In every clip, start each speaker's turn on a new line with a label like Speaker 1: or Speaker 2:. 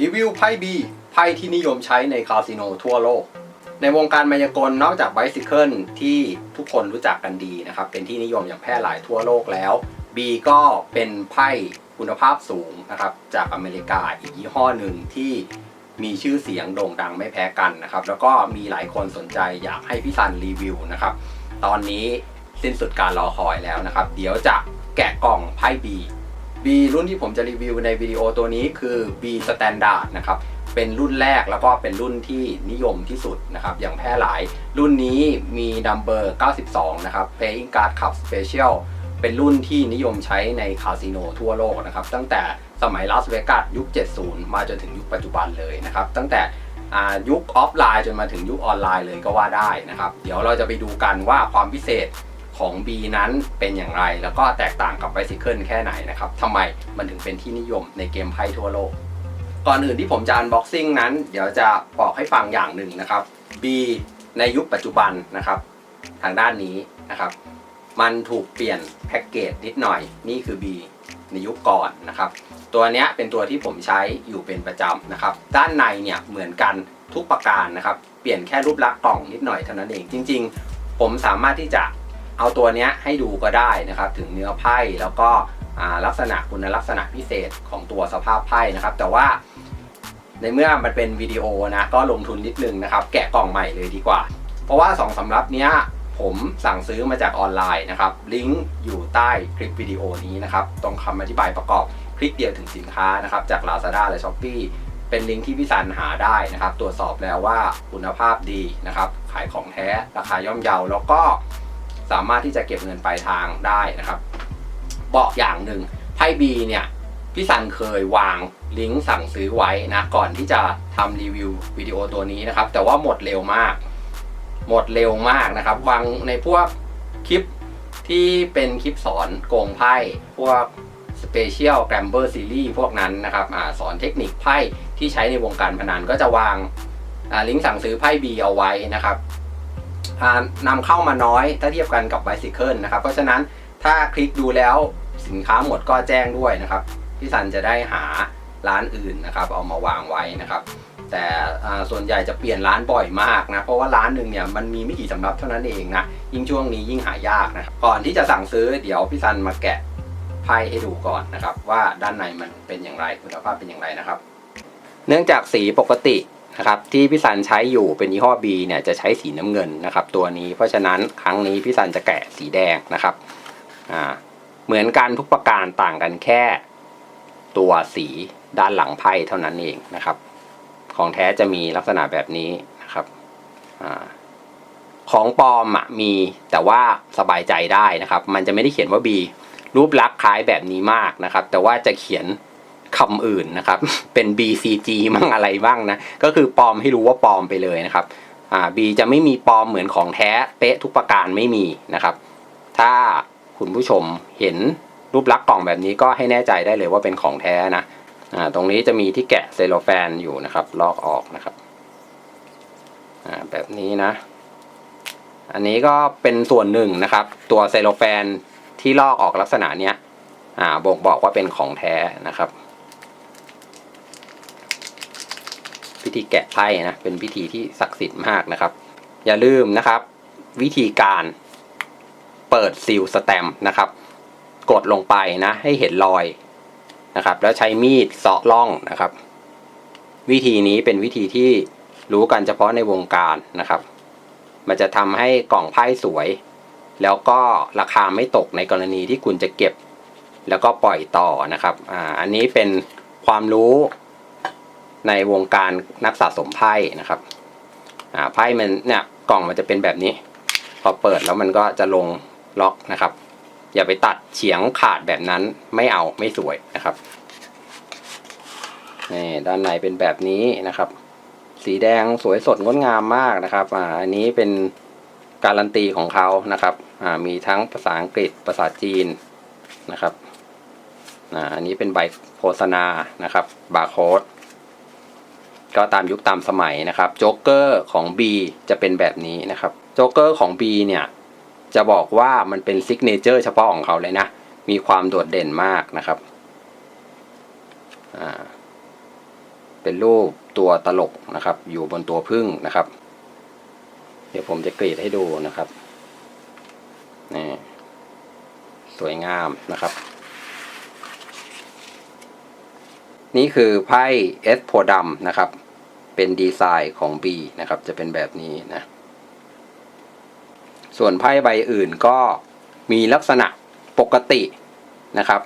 Speaker 1: รีวิวไพ่บีไพ่ที่นิยมใช้ในคาสิโนทั่วโลก ในวงการมายากลนอกจากไบซิเคิลที่ทุกคนรู้จักกันดีนะครับ เป็นที่นิยมอย่างแพร่หลายทั่วโลกแล้ว B ก็เป็นไพ่คุณภาพสูงนะครับ จากอเมริกาอีกยี่ห้อหนึ่งที่มีชื่อเสียงโด่งดังไม่แพ้กันนะครับ แล้วก็มีหลายคนสนใจอยากให้พี่ซันรีวิวนะครับ ตอนนี้สิ้นสุดการรอคอยแล้วนะครับ เดี๋ยวจะแกะกล่องไพ่ B B รุ่นที่ผมจะรีวิวในวิดีโอตัวนี้คือ B Standard นะครับเป็นรุ่นแรกแล้วก็เป็นรุ่นที่นิยมที่สุดนะครับอย่างแพร่หลาย รุ่นนี้มีดัมเบอร์ 92 นะครับ Playing Card Cup Special เป็นรุ่นที่นิยมใช้ในคาสิโนทั่วโลกนะครับ ตั้งแต่สมัยลาสเวกัสยุค 70 มาจนถึงยุคปัจจุบันเลยนะครับ ตั้งแต่ยุคออฟไลน์จนมาถึงยุคออนไลน์เลยก็ว่าได้นะครับ เดี๋ยวเราจะไปดูกันว่าความพิเศษ ของ B นั้นเป็นอย่างไร แล้วก็แตกต่างกับ Bicycle แค่ไหนนะครับทำไมมันถึงเป็นที่นิยมในเกมไพ่ทั่วโลก ก่อนอื่นที่ผมจะ unboxing นั้น เดี๋ยวจะบอกให้ฟังอย่างหนึ่งนะครับ B ในยุคปัจจุบันนะครับ ทางด้านนี้นะครับ มันถูกเปลี่ยนแพ็กเกจนิดหน่อย นี่คือ B ในยุคก่อนนะครับ ตัวนี้เป็นตัวที่ผมใช้อยู่เป็นประจำนะครับ ด้านในเนี่ยเหมือนกันทุกประการนะครับ เปลี่ยนแค่รูปลักษณ์กล่องนิดหน่อยเท่านั้นเอง จริง ๆ ผมสามารถที่จะ เอาตัวเนี้ยให้ดูก็ได้นะครับ ถึงเนื้อไพ่แล้วก็ลักษณะคุณลักษณะพิเศษของตัวสภาพไพ่นะครับ แต่ว่าในเมื่อมันเป็นวิดีโอนะก็ลงทุนนิดนึงนะครับ แกะกล่องใหม่เลยดีกว่า เพราะว่า2สำรับเนี้ยผมสั่งซื้อมาจากออนไลน์นะครับ ลิงก์อยู่ใต้คลิปวิดีโอนี้นะครับ ตรงคำอธิบายประกอบคลิกเดียวถึงสินค้านะครับ จาก Lazada และ s h อ p e e เป็นลิงก์ที่พี่สันหาได้นะครับ ตรวจสอบแล้วว่าคุณภาพดีนะครับ ขายของแท้ราคาย่อมเยาแล้วก็ สามารถที่จะเก็บเงินปลายทางได้นะครับบอกอย่างหนึ่งไพ่บีเนี่ยพี่สันเคยวางลิงก์สั่งซื้อไว้นะก่อนที่จะทำรีวิววิดีโอตัวนี้นะครับ แต่ว่าหมดเร็วมาก หมดเร็วมากนะครับวางในพวกคลิปที่เป็นคลิปสอนโกงไพ่พวก Special g a m b l e r Series พวกนั้นนะครับอสอนเทคนิคไพ่ที่ใช้ในวงการพนันก็จะวางลิงก์สั่งซื้อไพ่บีเอาไว้นะครับ นำเข้ามาน้อยถ้าเทียบกันกับ Bicycle นะครับ เพราะฉะนั้นถ้าคลิกดูแล้วสินค้าหมดก็แจ้งด้วยนะครับ พี่สันจะได้หาร้านอื่นนะครับ เอามาวางไว้นะครับ แต่ส่วนใหญ่จะเปลี่ยนร้านบ่อยมากนะ เพราะว่าร้านหนึ่งเนี่ยมันมีไม่กี่สำรับเท่านั้นเองนะ ยิ่งช่วงนี้ยิ่งหายากนะ ก่อนที่จะสั่งซื้อเดี๋ยวพี่ซันมาแกะไพ่ให้ดูก่อนนะครับ ว่าด้านในมันเป็นอย่างไรคุณภาพเป็นอย่างไรนะครับ เนื่องจากสีปกติ นะครับที่พี่ซันใช้อยู่เป็นยี่ห้อ B เนี่ยจะใช้สีน้ำเงินนะครับ ตัวนี้เพราะฉะนั้นครั้งนี้พี่ซันจะแกะสีแดงนะครับอ่าเหมือนกันทุกประการต่างกันแค่ ตัวสีด้านหลังไพ่เท่านั้นเองนะครับ ของแท้จะมีลักษณะแบบนี้นะครับอาของปลอมอะมีแต่ว่าสบายใจได้นะครับ มันจะไม่ได้เขียนว่า B รูปลักษณ์คล้ายแบบนี้มากนะครับ แต่ว่าจะเขียน คำอื่นนะครับ เป็น BCG มั่งอะไรบ้างนะ ก็คือปลอมให้รู้ว่าปลอมไปเลยนะครับอ่า B จะไม่มีปลอมเหมือนของแท้เป๊ะทุกประการไม่มีนะครับ ถ้าคุณผู้ชมเห็นรูปลักษณ์กล่องแบบนี้ก็ให้แน่ใจได้เลยว่าเป็นของแท้นะอ่าตรงนี้จะมีที่แกะเซลโลแฟนอยู่นะครับ ลอกออกนะครับอ่าแบบนี้นะ อันนี้ก็เป็นส่วนหนึ่งนะครับ ตัวเซลโลแฟนที่ลอกออกลักษณะเนี้ยอ่าบ่งบอกว่าเป็นของแท้นะครับ พิธีแกะไพ่นะ เป็นพิธีที่ศักดิ์สิทธิ์มากนะครับ อย่าลืมนะครับ วิธีการเปิดซีลสแตมนะครับ กดลงไปนะ ให้เห็นรอยนะครับ แล้วใช้มีดเสาะล่องนะครับ วิธีนี้เป็นวิธีที่รู้กันเฉพาะในวงการนะครับ มันจะทำให้กล่องไพ่สวย แล้วก็ราคาไม่ตกในกรณีที่คุณจะเก็บ แล้วก็ปล่อยต่อนะครับ อ่า อันนี้เป็นความรู้ ในวงการนักสะสมไพ่นะครับอ่าไพ่มันเนี่ยกล่องมันจะเป็นแบบนี้ พอเปิดแล้วมันก็จะลงล็อกนะครับ อย่าไปตัดเฉียงขาดแบบนั้นไม่เอาไม่สวยนะครับนี่ด้านในเป็นแบบนี้นะครับ สีแดงสวยสดงดงามมากนะครับอ่าอันนี้เป็นการันตีของเขานะครับอ่ามีทั้งภาษาอังกฤษภาษาจีนนะครับอ่าอันนี้เป็นใบโฆษณานะครับบาร์โค้ด ก็ตามยุคตามสมัยนะครับโจ๊กเกอร์ของ B จะเป็นแบบนี้นะครับโจ๊กเกอร์ของ B เนี่ยจะบอกว่ามันเป็นซิกเนเจอร์เฉพาะของเขาเลยนะ มีความโดดเด่นมากนะครับเป็นรูปตัวตลกนะครับ อยู่บนตัวพึ่งนะครับ เดี๋ยวผมจะกรีดให้ดูนะครับนี่สวยงามนะครับ นี่คือไพ่เอสโพดมนะครับ เป็นดีไซน์ของ B นะครับ จะเป็นแบบนี้นะ ส่วนไพ่ใบอื่นก็มีลักษณะปกตินะครับ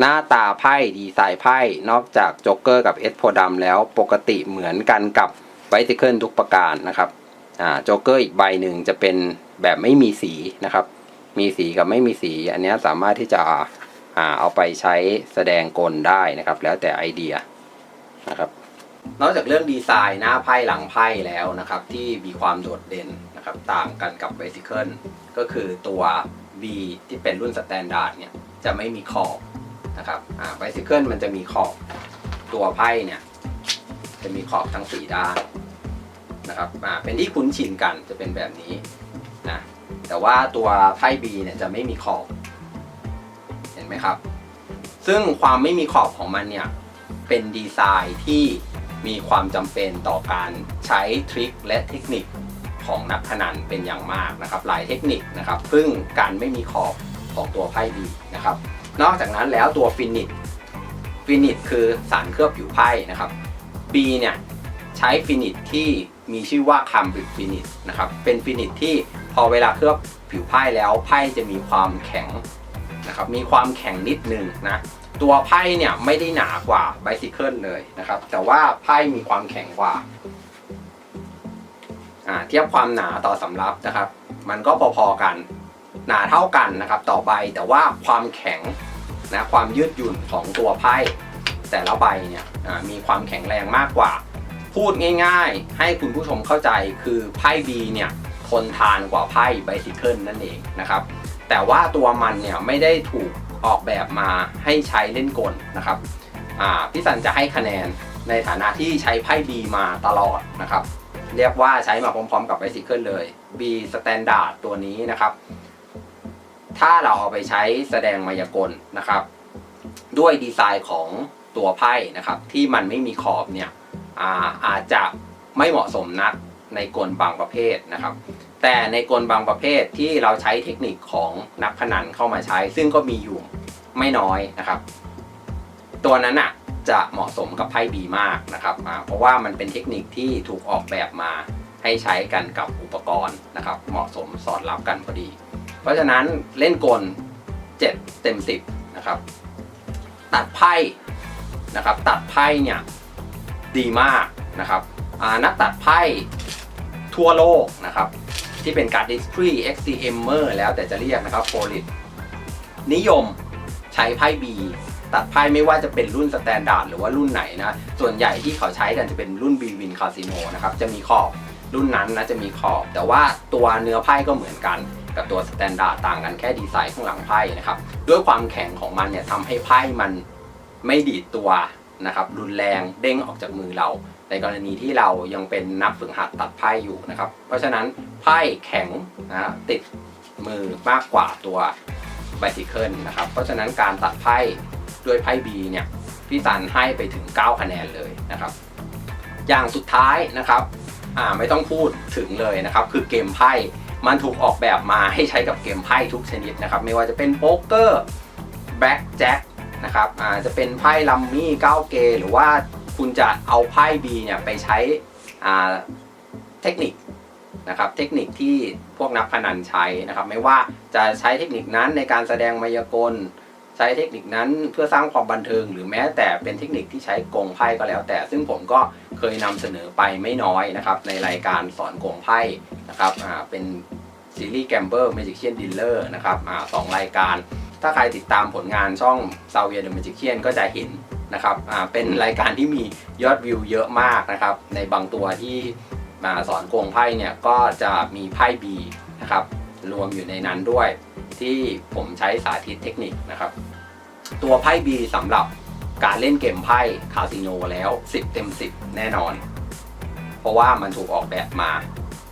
Speaker 1: หน้าตาไพ่ดีไซน์ไพ่นอกจากโจ๊กเกอร์กับเอสโพดมแล้วปกติเหมือนกันกับไบซิเคิลทุกประการนะครับอ่าโจ๊กเกอร์อีกใบหนึ่งจะเป็นแบบไม่มีสีนะครับ มีสีกับไม่มีสี อันนี้สามารถที่จะอ่าเอาไปใช้แสดงกลได้นะครับ แล้วแต่ไอเดียนะครับ นอกจากเรื่องดีไซน์หน้าไพ่หลังไพ่แล้วนะครับ ที่มีความโดดเด่นนะครับต่างกันกับ b บ s i c เ l ก็คือตัว B ที่เป็นรุ่นสแตนดาร์ดเนี่ยจะไม่มีขอบนะครับอ่า b บ s i c เ l มันจะมีขอบตัวไพ่เนี่ยจะมีขอบทั้งสี่ด้านนะครับอ่าเป็นที่คุ้นชินกันจะเป็นแบบนี้นะแต่ว่าตัวไพ่ B เนี่ยจะไม่มีขอบเห็นไหมครับ ซึ่งความไม่มีขอบของมันเนี่ยเป็นดีไซน์ที่ มีความจำเป็นต่อการใช้ทริคและเทคนิคของนักพนันเป็นอย่างมากนะครับ หลายเทคนิคนะครับซึ่งการไม่มีขอบของตัวไพ่บีนะครับ นอกจากนั้นแล้วตัวฟินิชฟินิชคือสารเคลือบผิวไพ่นะครับ B เนี่ยใช้ฟินิชที่มีชื่อว่าคัมบริดฟินิชนะครับ เป็นฟินิชที่พอเวลาเคลือบผิวไพ่แล้วไพ่จะมีความแข็งนะครับ มีความแข็งนิดนึงนะ ตัวไพ่เนี่ยไม่ได้หนากว่าไบซิเคิลเลยนะครับ แต่ว่าไพ่มีความแข็งกว่าอ่าเทียบความหนาต่อสำรับนะครับ มันก็พอๆกันหนาเท่ากันนะครับ ต่อใบแต่ว่าความแข็งนะความยืดหยุ่นของตัวไพ่แต่ละใบเนี่ยมีความแข็งแรงมากกว่า พูดง่ายๆ ให้คุณผู้ชมเข้าใจคือไพ่บีเนี่ยทนทานกว่าไพ่ไบซิเคิลนั่นเองนะครับ แต่ว่าตัวมันเนี่ยไม่ได้ถูก ออกแบบมาให้ใช้เล่นกลนะครับพี่สันจะให้คะแนนในฐานะที่ใช้ไพ่ B มาตลอดนะครับ เรียกว่าใช้มาพร้อมๆกับ Bicycle เลย B Standard ตัวนี้นะครับ ถ้าเราเอาไปใช้แสดงมายากลนะครับ ด้วยดีไซน์ของตัวไพ่นะครับ ที่มันไม่มีขอบเนี่ยอาอาจจะไม่เหมาะสมนักในกลบางประเภทนะครับ แต่ในกลบางประเภทที่เราใช้เทคนิคของนักพนันเข้ามาใช้ ซึ่งก็มีอยู่ไม่น้อยนะครับ ตัวนั้นอะจะเหมาะสมกับไพ่บีมากนะครับเพราะว่ามันเป็นเทคนิคที่ถูกออกแบบมาให้ใช้กันกับอุปกรณ์นะครับ เหมาะสมสอดรับกันพอดี เพราะฉะนั้นเล่นกล 7 เต็ม 10 นะครับ ตัดไพ่นะครับ ตัดไพ่เนี่ยดีมากนะครับนักตัดไพ่ทั่วโลกนะครับ ที่เป็นการ์ดดิสทรี XCMer แล้วแต่จะเรียกนะครับโพลิตนิยมใช้ไพ่ B ตัดไพ่ไม่ว่าจะเป็นรุ่นสแตนดาร์ดหรือว่ารุ่นไหนนะ ส่วนใหญ่ที่เขาใช้กันจะเป็นรุ่น B Win Casino นะครับ จะมีขอบรุ่นนั้นนะจะมีขอบ แต่ว่าตัวเนื้อไพ่ก็เหมือนกันกับตัวสแตนดาร์ดต่างกันแค่ดีไซน์ข้างหลังไพ่นะครับ ด้วยความแข็งของมันเนี่ยทำให้ไพ่มันไม่ดีดตัวนะครับรุนแรงเด้งออกจากมือเรา ในกรณีที่เรายังเป็นนักฝึกหัดตัดไพ่อยู่นะครับ เพราะฉะนั้นไพ่แข็งนะติดมือมากกว่าตัวไบซิเคิลนะครับ เพราะฉะนั้นการตัดไพ่ด้วยไพ่ B เนี่ยพี่สันให้ไปถึง 9 คะแนนเลยนะครับ อย่างสุดท้ายนะครับอ่าไม่ต้องพูดถึงเลยนะครับ คือเกมไพ่มันถูกออกแบบมาให้ใช้กับเกมไพ่ทุกชนิดนะครับ ไม่ว่าจะเป็นโป๊กเกอร์แบ็กแจ็คนะครับอ่าจะเป็นไพ่ลัมมี่เก้าเกหรือว่า คุณจะเอาไพ่ B เนี่ยไปใช้เทคนิคนะครับเทคนิคที่พวกนักพนันใช้นะครับ ไม่ว่าจะใช้เทคนิคนั้นในการแสดงมายากล ใช้เทคนิคนั้นเพื่อสร้างความบันเทิง หรือแม้แต่เป็นเทคนิคที่ใช้โกงไพ่ก็แล้ว แต่ซึ่งผมก็เคยนำเสนอไปไม่น้อยนะครับ ในรายการสอนโกงไพ่นะครับเป็นซีรีส์แกมเบอร์ Magician Dealer นะครับสองรายการ ถ้าใครติดตามผลงานช่อง s a v i a the Magician ก็จะเห็น นะครับเป็นรายการที่มียอดวิวเยอะมากนะครับในบางตัวที่มาสอนโกงไพ่เนี่ยก็จะมีไพ่ B นะครับรวมอยู่ในนั้นด้วยที่ผมใช้สาธิตเทคนิคนะครับ ตัวไพ่ B สำหรับการเล่นเกมไพ่คาสิโนแล้ว 10 เต็ม 10 แน่นอน เพราะว่ามันถูกออกแบบมา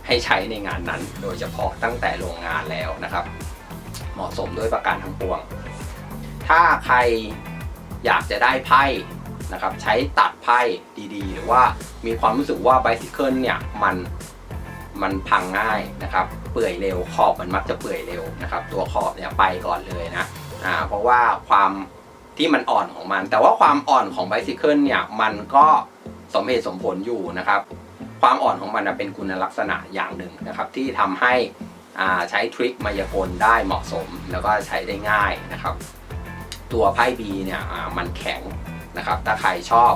Speaker 1: ให้ใช้ในงานนั้น โดยเฉพาะตั้งแต่โรงงานแล้วนะครับ เหมาะสมด้วยประการทั้งปวง ถ้าใคร อยากจะได้ไพ่นะครับใช้ตัดไพ่ดีๆ หรือว่ามีความรู้สึกว่าไบซิเคิลเนี่ยมันมันพังง่ายนะครับเปื่อยเร็วขอบมันมักจะเปื่อยเร็วนะครับตัวขอบเนี่ยไปก่อนเลยนะอ่าเพราะว่าความที่มันอ่อนของมัน แต่ว่าความอ่อนของไบซิเคิลเนี่ยมันก็สมเหตุสมผลอยู่นะครับ ความอ่อนของมันเป็นคุณลักษณะอย่างหนึ่งนะครับ ที่ทำให้อ่าใช้ทริคมายากลได้เหมาะสม แล้วก็ใช้ได้ง่ายนะครับ ตัวไพ่บีเนี่ยมันแข็งนะครับ ถ้าใครชอบ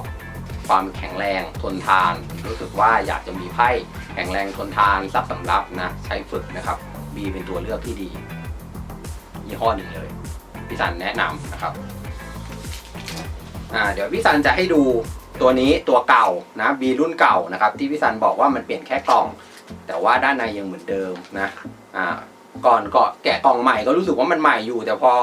Speaker 1: ความแข็งแรงทนทาน รู้สึกว่าอยากจะมีไพ่แข็งแรงทนทานซับสำรับนะใช้ฝึกนะครับบีเป็นตัวเลือกที่ดียี่ห้อหนึ่งเลยพี่สันแนะนำนะครับอ่าเดี๋ยวพี่สันจะให้ดูตัวนี้ตัวเก่านะบีรุ่นเก่านะครับ ที่พี่สันบอกว่ามันเปลี่ยนแค่กล่อง แต่ว่าด้านในยังเหมือนเดิมนะอ่าก่อนก็แกะกล่องใหม่ก็รู้สึกว่ามันใหม่อยู่ แต่พอ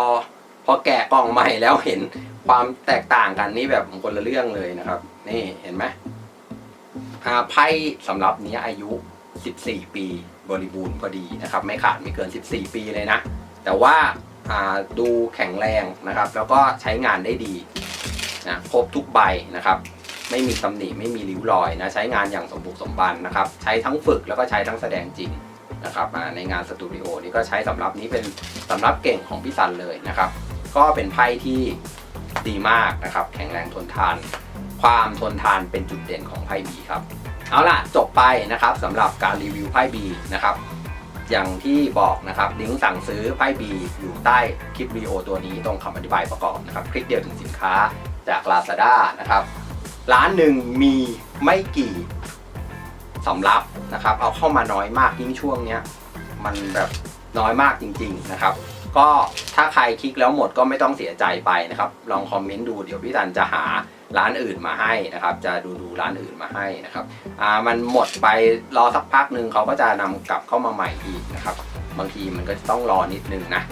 Speaker 1: พอแกะกล่องใหม่แล้วเห็นความแตกต่างกันนี่แบบคนละเรื่องเลยนะครับ นี่เห็นไหมอ่าไพ่สำหรับนี้อายุ 14 ปีบริบูรณ์พอดีนะครับ ไม่ขาดไม่เกิน 14 ปีเลยนะ แต่ว่าดูแข็งแรงนะครับ แล้วก็ใช้งานได้ดีนะครบทุกใบนะครับ ไม่มีตำหนิไม่มีริ้วรอยนะใช้งานอย่างสมบุกสมบันนะครับ ใช้ทั้งฝึกแล้วก็ใช้ทั้งแสดงจริงนะครับในงานสตูดิโอนี่ก็ใช้สำหรับนี้เป็นสำหรับเก่งของพี่ซันเลยนะครับ ก็เป็นไพ่ที่ดีมากนะครับ แข็งแรงทนทาน ความทนทานเป็นจุดเด่นของไพ่บีครับ เอาล่ะจบไปนะครับสำหรับการรีวิวไพ่บีนะครับอย่างที่บอกนะครับลิงก์สั่งซื้อไพ่บีอยู่ใต้คลิปวิดีโอตัวนี้ตรงคำอธิบายประกอบนะครับคลิกเดียวถึงสินค้าจาก Lazada นะครับร้านหนึ่งมีไม่กี่สำรับนะครับ เอาเข้ามาน้อยมากยิ่งช่วงเนี้ยมันแบบน้อยมากจริง ๆนะครับ ก็ถ้าใครคลิกแล้วหมดก็ไม่ต้องเสียใจไปนะครับ ลองคอมเมนต์ดูเดี๋ยวพี่ตันจะหาร้านอื่นมาให้นะครับ จะดูดูร้านอื่นมาให้นะครับอ่ามันหมดไปรอสักพักหนึ่งเขาก็จะนำกลับเข้ามาใหม่อีกนะครับ บางทีมันก็จะต้องรอนิดนึงนะ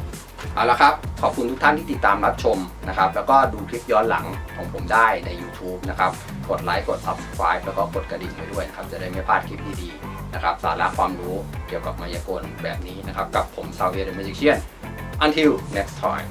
Speaker 1: เอาละครับขอบคุณทุกท่านที่ติดตามรับชมนะครับ แล้วก็ดูคลิปย้อนหลังของผมได้ใน YouTube นะครับ กดไลค์กด Subscribe แล้วก็กดกระดิ่งไว้ด้วยนะครับ จะได้ไม่พลาดคลิปดีๆนะครับ สาระความรู้เกี่ยวกับมายากลแบบนี้นะครับ กับผม s a v i e r the Magician until next time